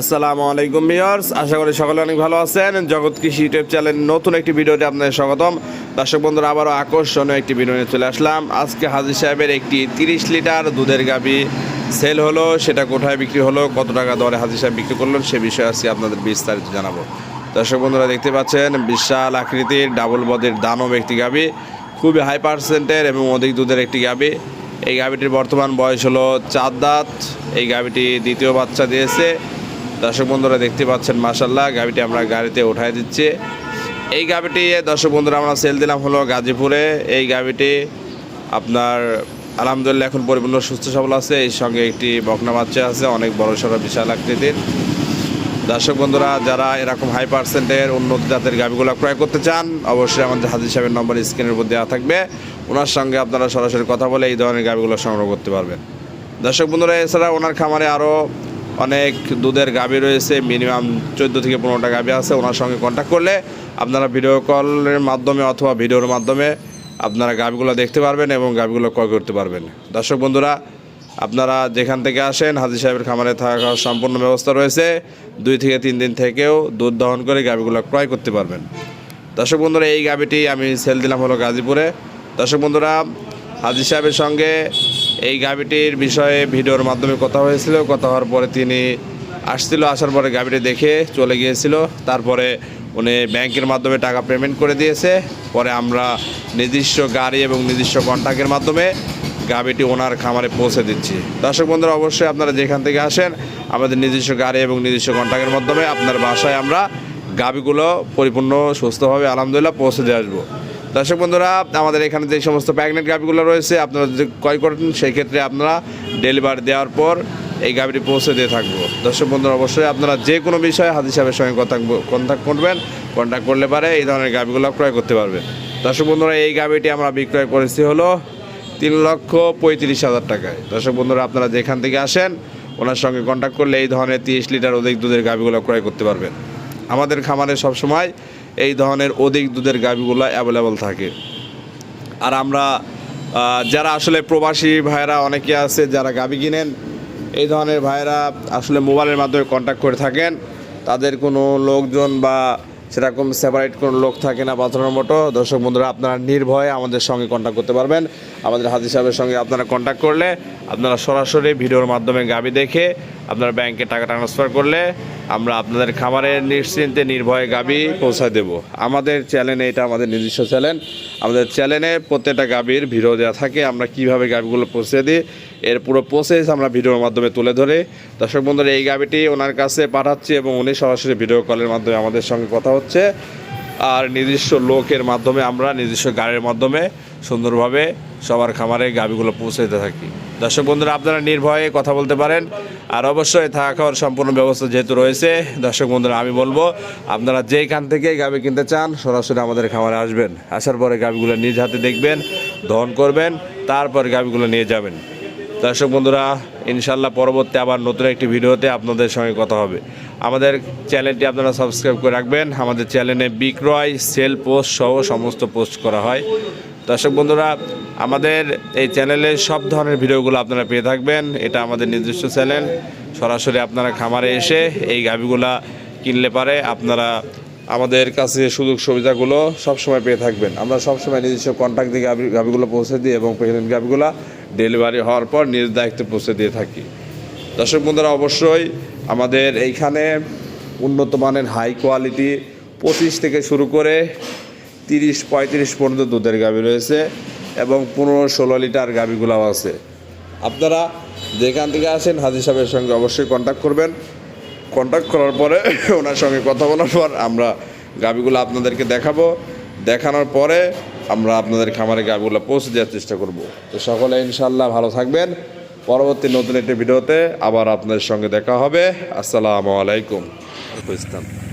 আসসালামু আলাইকুম ভিউয়ার্স, আশা করি সকলে অনেক ভালো আছেন। জগৎ কৃষি ইউটিউব চ্যানেল নতুন একটি ভিডিওতে আপনাদের স্বাগতম। দর্শক বন্ধুরা, আবারও আকর্ষণীয় একটি ভিডিও নিয়ে চলে আসলাম। আজকে হাজির সাহেবের একটি তিরিশ লিটার দুধের গাবি সেল হলো, সেটা কোথায় বিক্রি হলো, কত টাকা দরে হাজির সাহেব বিক্রি করলেন, সে বিষয়ে আজকে আপনাদের বিস্তারিত জানাব। দর্শক বন্ধুরা, দেখতে পাচ্ছেন, বিশাল আকৃতির ডাবল বদের দানব একটি গাবি খুবই হাই পার্সেন্টের এবং অধিক দুধের একটি গাবি এই গাবিটির বর্তমান বয়স হলো চার দাঁত। এই গাবিটি দ্বিতীয় বাচ্চা দিয়েছে। দর্শক বন্ধুরা দেখতে পাচ্ছেন মাসাল্লাহ গাড়িটি আমরা গাড়িতে উঠাই দিচ্ছি। এই গাবিটি দর্শক বন্ধুরা, আমরা সেল দিলাম হলো গাজীপুরে। এই গাবিটি আপনার, আলহামদুলিল্লাহ, এখন পরিপূর্ণ সুস্থ সবল আছে। এই সঙ্গে একটি বকনা বাচ্চা আছে, অনেক বড় সড়ো বিশাল আকৃতির। দর্শক বন্ধুরা, যারা এরকম হাই পার্সেন্টের উন্নত জাতের গাভিগুলো ক্রয় করতে চান, অবশ্যই আমাদের হাজির সাহেবের নম্বর স্ক্রিনের উপর দেওয়া থাকবে। ওনার সঙ্গে আপনারা সরাসরি কথা বলে এই ধরনের গাভিগুলো সংগ্রহ করতে পারবেন। দর্শক বন্ধুরা, এছাড়া ওনার খামারে আরও অনেক দুধের গাভি রয়েছে মিনিমাম চোদ্দ থেকে পনেরোটা গাভি আছে, ওনার সঙ্গে কন্ট্যাক্ট করলে আপনারা ভিডিও কলের মাধ্যমে অথবা ভিডিওর মাধ্যমে আপনারা গাভিগুলো দেখতে পারবেন এবং গাভিগুলো ক্রয় করতে পারবেন। দর্শক বন্ধুরা, আপনারা যেখান থেকে আসেন হাজির সাহেবের খামারে থাকার সম্পূর্ণ ব্যবস্থা রয়েছে। দুই থেকে তিন দিন থেকেও দুধ দহন করে গাভিগুলো ক্রয় করতে পারবেন। দর্শক বন্ধুরা, এই গাভিটি আমি সেল দিলাম হলো গাজীপুরে। দর্শক বন্ধুরা হাজির সাহেবের সঙ্গে এই গাভিটির বিষয়ে ভিডিওর মাধ্যমে কথা হয়েছিল। কথা হওয়ার পরে তিনি আসছিল, আসার পরে গাভিটি দেখে চলে গিয়েছিল। তারপরে উনি ব্যাংকের মাধ্যমে টাকা পেমেন্ট করে দিয়েছে। পরে আমরা নির্দিষ্ট গাড়ি এবং নির্দিষ্ট কন্ট্যাক্টের মাধ্যমে গাভিটি ওনার খামারে পৌঁছে দিচ্ছি। দর্শক বন্ধুরা, অবশ্যই আপনারা যেখান থেকে আসেন, আমাদের নিজস্ব গাড়ি এবং নিজস্ব কন্ট্যাক্টের মাধ্যমে আপনার বাসায় আমরা গাভিগুলো পরিপূর্ণ, সুস্থভাবে, আলহামদুলিল্লাহ, পৌঁছে দিয়ে আসব। দর্শক বন্ধুরা, আমাদের এখানে যে সমস্ত প্যাগনেট গাভিগুলো রয়েছে, আপনারা যদি ক্রয় করেন সেই ক্ষেত্রে আপনারা ডেলিভারি দেওয়ার পর এই গাভিটি পৌঁছে দিয়ে থাকব। দর্শক বন্ধুরা, অবশ্যই আপনারা যে কোনো বিষয়ে হাজির সাহেবের সঙ্গে কন্ট্যাক্ট করবেন কন্ট্যাক্ট করলে পারে এই ধরনের গাভিগুলো ক্রয় করতে পারবেন দর্শক বন্ধুরা, এই গাভিটি আমরা বিক্রয় করেছি হলো তিন লক্ষ পঁয়ত্রিশ হাজার টাকায়। দর্শক বন্ধুরা, আপনারা যেখান থেকে আসেন, ওনার সঙ্গে কন্ট্যাক্ট করলে এই ধরনের তিরিশ লিটার অধিক দুধের গাভিগুলো ক্রয় করতে পারবেন। আমাদের খামারে সবসময় এই ধরনের অধিক দুধের গাভিগুলো অ্যাভেলেবল থাকে। আর আমরা যারা আসলে প্রবাসী ভাইয়েরা অনেকে আছে, যারা গাভি কিনেন, এই ধরনের ভাইয়েরা আসলে মোবাইলের মাধ্যমে কন্ট্যাক্ট করে থাকেন। তাদের কোনো লোকজন বা সেরকম সেপারেট কোনো লোক থাকে না পাঠানোর মতো। দর্শক বন্ধুরা, আপনারা নির্ভয়ে আমাদের সঙ্গে কন্ট্যাক্ট করতে পারবেন। আমাদের হাজির সাহেবের সঙ্গে আপনারা কন্ট্যাক্ট করলে, আপনারা সরাসরি ভিডিওর মাধ্যমে গাবি দেখে আপনারা ব্যাংকে টাকা ট্রান্সফার করলে আমরা আপনাদের খামারের নিশ্চিন্তে নির্ভয়ে গাবি পৌঁছায় দেব। আমাদের চ্যানেলে এটা আমাদের নিজস্ব চ্যানেল আমাদের চ্যানেলে প্রত্যেকটা গাবির ভিডিও দেওয়া থাকে। আমরা কীভাবে গাবিগুলো পৌঁছে দিই, এর পুরো প্রসেস আমরা ভিডিওর মাধ্যমে তুলে ধরে। দর্শক বন্ধুরা, এই গাবিটি ওনার কাছে পাঠাচ্ছি এবং উনি সরাসরি ভিডিও কলের মাধ্যমে আমাদের সঙ্গে কথা হচ্ছে। আর নিজস্ব লোকের মাধ্যমে, আমরা নিজস্ব গাড়ির মাধ্যমে সুন্দরভাবে সবার খামারে গাবিগুলো পৌঁছে দিতে থাকি। দর্শক বন্ধুরা, আপনারা নির্ভয়ে কথা বলতে পারেন। আর অবশ্যই থাকা খাওয়ার সম্পূর্ণ ব্যবস্থা যেহেতু রয়েছে, দর্শক বন্ধুরা, আমি বলব, আপনারা যেইখান থেকে গাবি কিনতে চান, সরাসরি আমাদের খামারে আসবেন। আসার পরে গাবিগুলো নিজ হাতে দেখবেন, দহন করবেন, তারপর গাবিগুলো নিয়ে যাবেন। দর্শক বন্ধুরা ইনশাল্লাহ পরবর্তী আবার নতুন একটি ভিডিওতে আপনাদের সঙ্গে কথা হবে। আমাদের চ্যানেলটি আপনারা সাবস্ক্রাইব করে রাখবেন। আমাদের চ্যানেলে বিক্রয়, সেল পোস্ট সহ সমস্ত পোস্ট করা হয়। দর্শক বন্ধুরা, আমাদের এই চ্যানেলে সব ধরনের ভিডিওগুলো আপনারা পেয়ে থাকবেন। এটা আমাদের নির্দিষ্ট চ্যানেল। সরাসরি আপনারা খামারে এসে এই গাভিগুলা কিনলে পারে আপনারা আমাদের কাছে সুযোগ সুবিধাগুলো সবসময় পেয়ে থাকবেন। আমরা সবসময় নিজস্ব কন্ট্যাক্ট দিয়ে গাভি, গাভিগুলো পৌঁছে দিই এবং প্রেগনেন্ট গাভিগুলো ডেলিভারি হওয়ার পর নিজ দায়িত্বে পৌঁছে দিয়ে থাকি। দর্শক বন্ধুরা, অবশ্যই আমাদের এইখানে উন্নত মানের হাই কোয়ালিটি পঁচিশ থেকে শুরু করে তিরিশ, পঁয়ত্রিশ পর্যন্ত দুধের গাভি রয়েছে এবং পনেরো, ষোলো লিটার গাভিগুলাও আছে। আপনারা যেখান থেকে আসেন হাজির সাহেবের সঙ্গে অবশ্যই কন্ট্যাক্ট করবেন। কন্ট্যাক্ট করার পরে ওনার সঙ্গে কথা বলার পর আমরা গাভিগুলো আপনাদেরকে দেখাবো। দেখানোর পরে আমরা আপনাদের খামারে গাভিগুলো পৌঁছে দেওয়ার চেষ্টা করব। তো সকলে ইনশাল্লাহ ভালো থাকবেন। পরবর্তী নতুন একটি ভিডিওতে আবার আপনাদের সঙ্গে দেখা হবে। আসসালামু আলাইকুম। ইসলাম